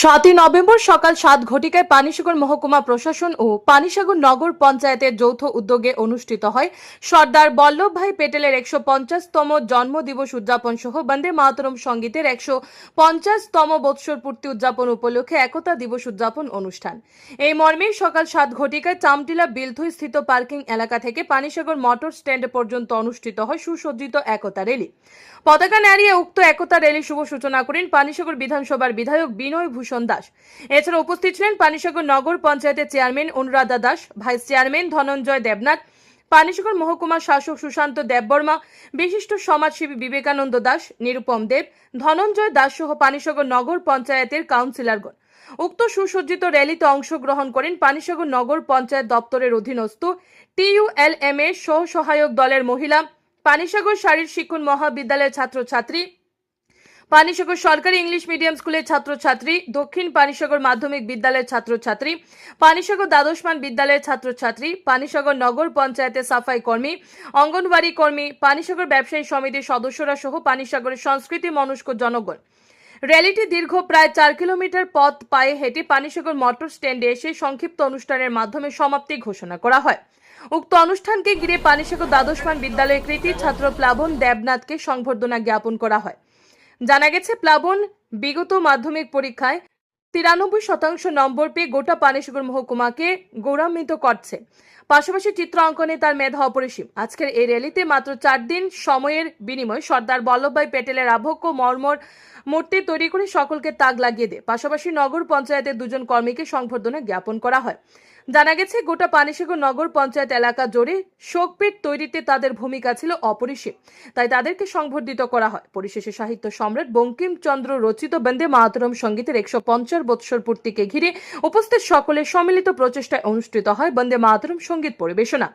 সাতই নভেম্বর সকাল সাত ঘটিকায় পানিসাগর মহকুমা প্রশাসন ও পানিসাগর নগর পঞ্চায়েতের যৌথ উদ্যোগে অনুষ্ঠিত হয়। সর্দার বল্লভভাই পেটেলের একশো পঞ্চাশতম জন্মদিবস উদযাপন সহ বন্দে মাতরম সঙ্গীতের একশো পঞ্চাশতম বৎসর পূর্তি উদযাপন উপলক্ষে একতা দিবস উদযাপন অনুষ্ঠান। এই মর্মে সকাল সাত ঘটিকায় চামটিলা বিলথই স্থিত পার্কিং এলাকা থেকে পানিসাগর মোটর স্ট্যান্ড পর্যন্ত অনুষ্ঠিত হয় সুসজ্জিত একতা র্যালি। পতাকা নাড়িয়ে উক্ত একতা র্যালি শুভ সূচনা করেন পানিসাগর বিধানসভার বিধায়ক বিনয় ভূষণ। দাস। এছাড়া উপস্থিত ছিলেন পানিসাগর নগর পঞ্চায়েতের chairman Anuradha Das, vice chairman Dhananjay Debnath, Panisagar মহকুমা শাসক সুশান্ত দেববর্মা, বিশিষ্ট সমাজসেবী বিবেকানন্দ দাস, নিরুপম দেব, ধনঞ্জয় দাস সহ পানিসাগর নগর পঞ্চায়েতের কাউন্সিলরগণ। উক্ত সুসজ্জিত র্যালিতে অংশগ্রহণ করেন পানিসাগর নগর পঞ্চায়েত দপ্তরের অধীনস্থ টিইউএলএম এর সহ সহায়ক দলের মহিলা, পানিসাগর শারীর শিক্ষণ মহাবিদ্যালয়ের ছাত্রছাত্রী পানিসাগর সরকারি ইংলিশ মিডিয়াম স্কুলের ছাত্রছাত্রী, দক্ষিণ পানিসাগর মাধ্যমিক বিদ্যালয়ের ছাত্রছাত্রী, পানিসাগর দ্বাদশমান বিদ্যালয়ের ছাত্রছাত্রী, পানিসাগর নগর পঞ্চায়েতের সাফাই কর্মী, অঙ্গনওয়াড়ি কর্মী, পানিসাগর ব্যবসায়ী সমিতির সদস্যরা সহ পানিসাগরের সংস্কৃতি মনস্ক জনগণ। র্যালিটি দীর্ঘ প্রায় চার কিলোমিটার পথ পায়ে হেঁটে পানিসাগর মোটর স্ট্যান্ডে এসে সংক্ষিপ্ত অনুষ্ঠানের মাধ্যমে সমাপ্তি ঘোষণা করা হয়। উক্ত অনুষ্ঠানকে ঘিরে পানিসাগর দ্বাদশমান বিদ্যালয়ের কৃতি ছাত্র প্লাবন দেবনাথকে সংবর্ধনা জ্ঞাপন করা হয়। জানা গেছে, প্লাবন বিগত মাধ্যমিক পরীক্ষায় তিরানব্বই শতাংশ নম্বর পেয়ে গোটা পানিসাগর মহকুমাকে গৌরবান্বিত করছে। পাশাপাশি চিত্র অঙ্কনে তার মেধা অপরিসীম। আজকের এই র্যালিতে মাত্র চার দিন সময়ের বিনিময়ে সর্দার বল্লভভাই প্যাটেলের আভক্ষ মর্মর মূর্তি তৈরি করে সকলকে তাক লাগিয়ে দেয়। পাশাপাশি নগর পঞ্চায়েতের দুজন কর্মীকে সংবর্ধনা জ্ঞাপন করা হয়। জানা গেছে, গোটা পানিসাগর নগর পঞ্চায়েত এলাকা জুড়ে শোকপীঠ তৈরিতে তাদের ভূমিকা ছিল অপরিসীম। তাই তাদেরকে সংবর্ধিত করা হয়। পরিশেষে সাহিত্য সম্রাট বঙ্কিমচন্দ্র রচিত বন্দে মাতরম সঙ্গীতের একশো পঞ্চাশ বৎসর পূর্তিকে ঘিরে উপস্থিত সকলের সম্মিলিত প্রচেষ্টায় অনুষ্ঠিত হয় বন্দে মাতরম সংগীত পরিবেশনা।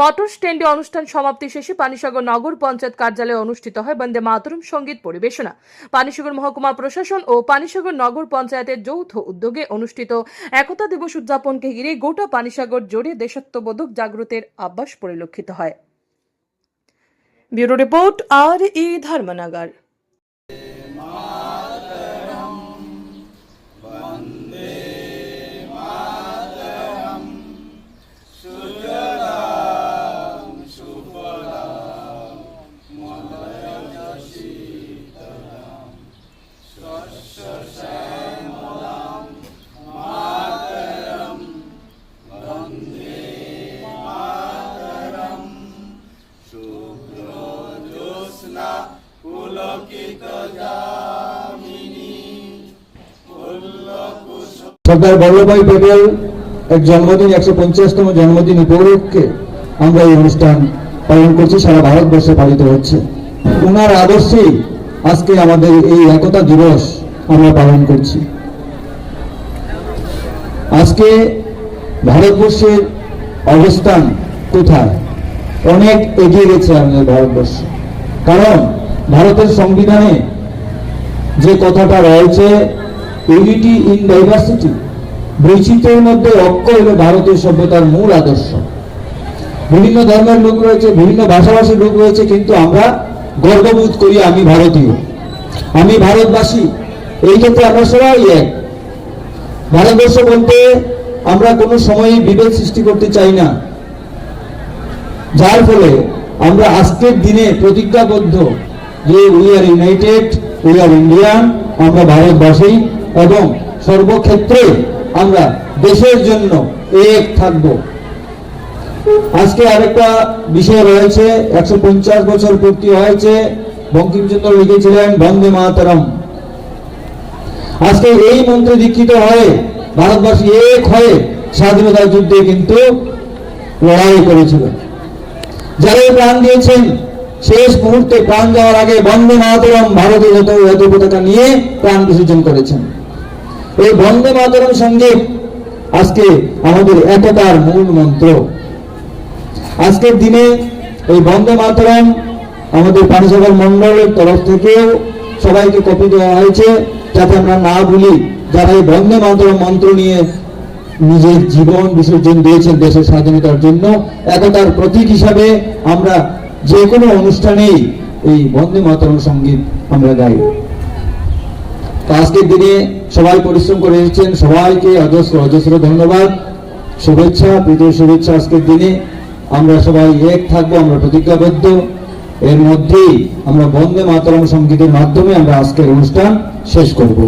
মটর স্ট্যান্ডে অনুষ্ঠান সমাপ্তি শেষে পানিসাগর নগর পঞ্চায়েত কার্যালয়ে অনুষ্ঠিত হয় বন্দে মাতরম সংগীত পরিবেশনা। পানিসাগর মহকুমা প্রশাসন ও পানিসাগর নগর পঞ্চায়েতের যৌথ উদ্যোগে অনুষ্ঠিত একতা দিবস উদযাপনকে ঘিরে গোটা পানিসাগর জুড়ে দেশাত্মবোধক জাগ্রতের আভাস পরিলক্ষিত হয়। ব্যুরো রিপোর্ট আর ই ধর্মনগর। সর্দার বল্লভভাই প্যাটেল এক জন্মদিন, একশো পঞ্চাশতম জন্মদিন উপলক্ষে আমরা এই অনুষ্ঠান পালন করছি, সারা ভারতবর্ষে পালিত হচ্ছে। ওনার আদর্শেই আজকে আমাদের এই একতা দিবস আমরা পালন করছি। আজকে ভারতবর্ষের অবস্থান কোথায়? অনেক এগিয়ে গেছে আমাদের ভারতবর্ষ। কারণ ভারতের সংবিধানে যে কথাটা রয়েছে ইউনিটি ইন ডাইভার্সিটি বৈচিত্র্যের মধ্যে ঐক্য হলো ভারতীয় সভ্যতার মূল আদর্শ। বিভিন্ন ধর্মের লোক রয়েছে, বিভিন্ন ভাষাভাষীর লোক রয়েছে, কিন্তু আমরা গর্ববোধ করি আমি ভারতীয়। আমি ভারতবাসী, এই ক্ষেত্রে আমরা সবাই এক। ভারতবর্ষ বলতে আমরা কোনো সময়ই বিভেদ সৃষ্টি করতে চাই না। যার ফলে আমরা আজকের দিনে প্রতিজ্ঞাবদ্ধ যে we are united we are Indian আমরা ভারতবাসী এবং সর্বক্ষেত্রে আমরা দেশের জন্য এক থাকব। আজকে আরেকটা বিষয় রয়েছে, একশো পঞ্চাশ বছর পূর্তি হয়েছে, বঙ্কিমচন্দ্র লিখেছিলেন, বন্দে মাতরম। আজকে এই মন্ত্রে দীক্ষিত হয়ে, ভারতবাসী এক হয়ে স্বাধীনতা যুদ্ধে কিন্তু লড়াই করেছিল। যারা প্রাণ দিয়েছেন, শেষ মুহূর্তে প্রাণ যাওয়ার আগে বন্দে মাতরম ভারতীয় জাতীয় জাতীয় পতাকা নিয়ে প্রাণ বিসর্জন করেছেন। এই বন্দে মাতরম সংগীত আজকে আমাদের একতার মূল মন্ত্র। আজকের দিনে এই বন্দে মাতরম আমাদের পানিসাগর মন্ডলের তরফ থেকেও সবাইকে কপি দেওয়া হয়েছে যাতে আমরা না ভুলি যারা এই বন্দে মাতরম মন্ত্র নিয়ে নিজের জীবন বিসর্জন দিয়েছেন দেশের স্বাধীনতার জন্য, একতার প্রতীক হিসাবে আমরা যে কোনো অনুষ্ঠানেই এই বন্দে মাতরম সংগীত আমরা গাই। তো আজকের দিনে সবাই পরিশ্রম করে এসেছেন। সবাইকে অজস্র অজস্র ধন্যবাদ। শুভেচ্ছা প্রীতির শুভেচ্ছা আজকের দিনে। আমরা সবাই এক থাকব, আমরা প্রতিজ্ঞাবদ্ধ। এর মধ্যেই আমরা বন্দে মাতরম সঙ্গীতের মাধ্যমে আমরা আজকের অনুষ্ঠান শেষ করব।